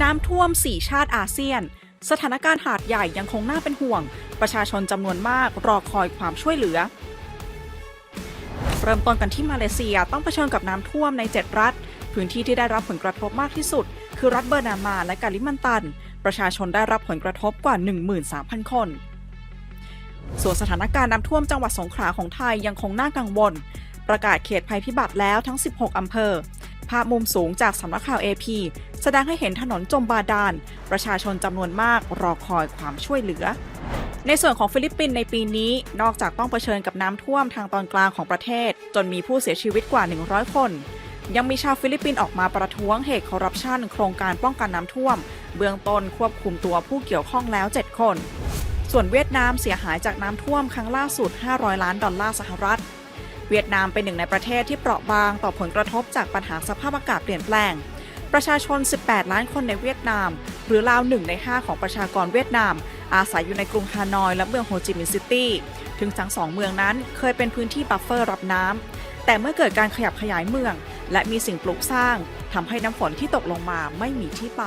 น้ำท่วม 4 ชาติอาเซียน สถานการณ์หาดใหญ่ยังคงน่าเป็นห่วง ประชาชนจำนวนมากรอคอยความช่วยเหลือ เริ่มต้นกันที่มาเลเซียต้องเผชิญกับน้ำท่วมใน 7 รัฐ พื้นที่ที่ได้รับผลกระทบมากที่สุด คือรัฐเบอร์นามาและกาลิมันตัน ประชาชนได้รับผลกระทบกว่า 13,000 คน ส่วนสถานการณ์น้ำท่วมจังหวัดสงขลาของไทยยังคงน่ากังวล ประกาศเขตภัยพิบัติแล้วทั้ง 16 อำเภอ ภาพมุมสูงจากสำนักข่าว AP แสดงให้เห็นถนนจมบาดาล ประชาชนจำนวนมากรอคอยความช่วยเหลือ ในส่วนของฟิลิปปินส์ในปีนี้ นอกจากต้องเผชิญกับน้ำท่วมทางตอนกลางของประเทศ จนมีผู้เสียชีวิตกว่า 100 คน ยังมีชาวฟิลิปปินส์ออกมาประท้วงเหตุคอร์รัปชันโครงการป้องกันน้ำท่วม เบื้องต้นควบคุมตัวผู้เกี่ยวข้องแล้ว 7 คนส่วนเวียดนามเสียหายจากน้ำท่วมครั้งล่าสุด 500 ล้านดอลลาร์สหรัฐ เวียดนามเป็นหนึ่งในประเทศที่เปราะบางต่อผลกระทบจากปัญหาสภาพอากาศเปลี่ยนแปลง ประชาชน 18 ล้านคนในเวียดนาม หรือราวหนึ่งใน 5 ของประชากรเวียดนาม อาศัยอยู่ในกรุงฮานอยและเมืองโฮจิมินห์ซิตี้ ถึงทั้งสองเมืองนั้นเคยเป็นพื้นที่บัฟเฟอร์รับน้ำ แต่เมื่อเกิดการขยับขยายเมือง และมีสิ่งปลูกสร้างทำให้น้ำฝนที่ตกลงมาไม่มีที่ไป